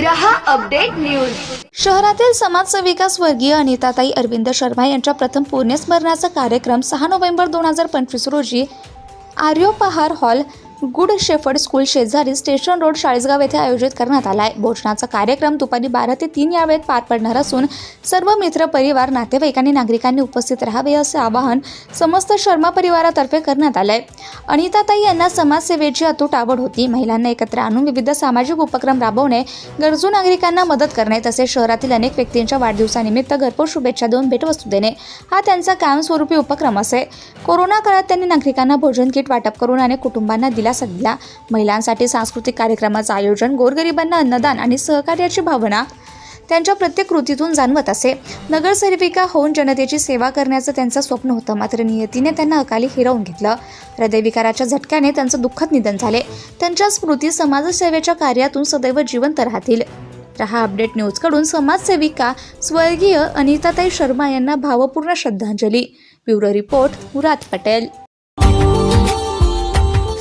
रहा update news. शहरातील समाजसेविका स्वर्गीय अनिताताई अरविंद शर्मा यांच्या प्रथम पुण्यस्मरणाचा कार्यक्रम सहा नोव्हेंबर दोन हजार पंचवीस रोजी आर्यो पहार हॉल गुड शेफर्ड स्कूल शेजारी स्टेशन रोड चाळीसगाव येथे आयोजित करण्यात आला आहे भोजनाचा कार्यक्रम दुपारी बारा ते तीन या वेळेत पार पडणार असून सर्व मित्र परिवार नातेवाईक आणि नागरिकांनी उपस्थित राहावे असे आवाहन समस्त शर्मा परिवारातर्फे करण्यात आलंय. अनिताताई यांना समाजसेवेची अतूट आवड होती. महिलांना एकत्र आणून विविध सामाजिक उपक्रम राबवणे गरजू नागरिकांना मदत करणे तसेच शहरातील अनेक व्यक्तींच्या वाढदिवसानिमित्त घरपोच शुभेच्छा देऊन भेटवस्तू देणे हा त्यांचा कायमस्वरूपी उपक्रम असे. कोरोना काळात त्यांनी नागरिकांना भोजन किट वाटप करून अनेक कुटुंबांना दिलासा सध्या महिलांसाठी सांस्कृतिक कार्यक्रमाचं आयोजन गोरगरिबांना अन्नदान आणि सहकार्याची भावना त्यांच्या प्रत्येक कृतीतून जाणवत असे. नगरसेविका होऊन जनतेची सेवा करण्याचं त्यांचं स्वप्न होतं. मात्र नियतीने त्यांना अकाली हिरवून घेतलं. हृदयविकाराच्या झटक्याने त्यांचं दुःखद निधन झाले. त्यांच्या स्मृती समाजसेवेच्या कार्यातून सदैव जिवंत राहतील. रहा अपडेट न्यूजकडून समाजसेविका स्वर्गीय अनिताताई शर्मा यांना भावपूर्ण श्रद्धांजली. Bureau report Murad Patel.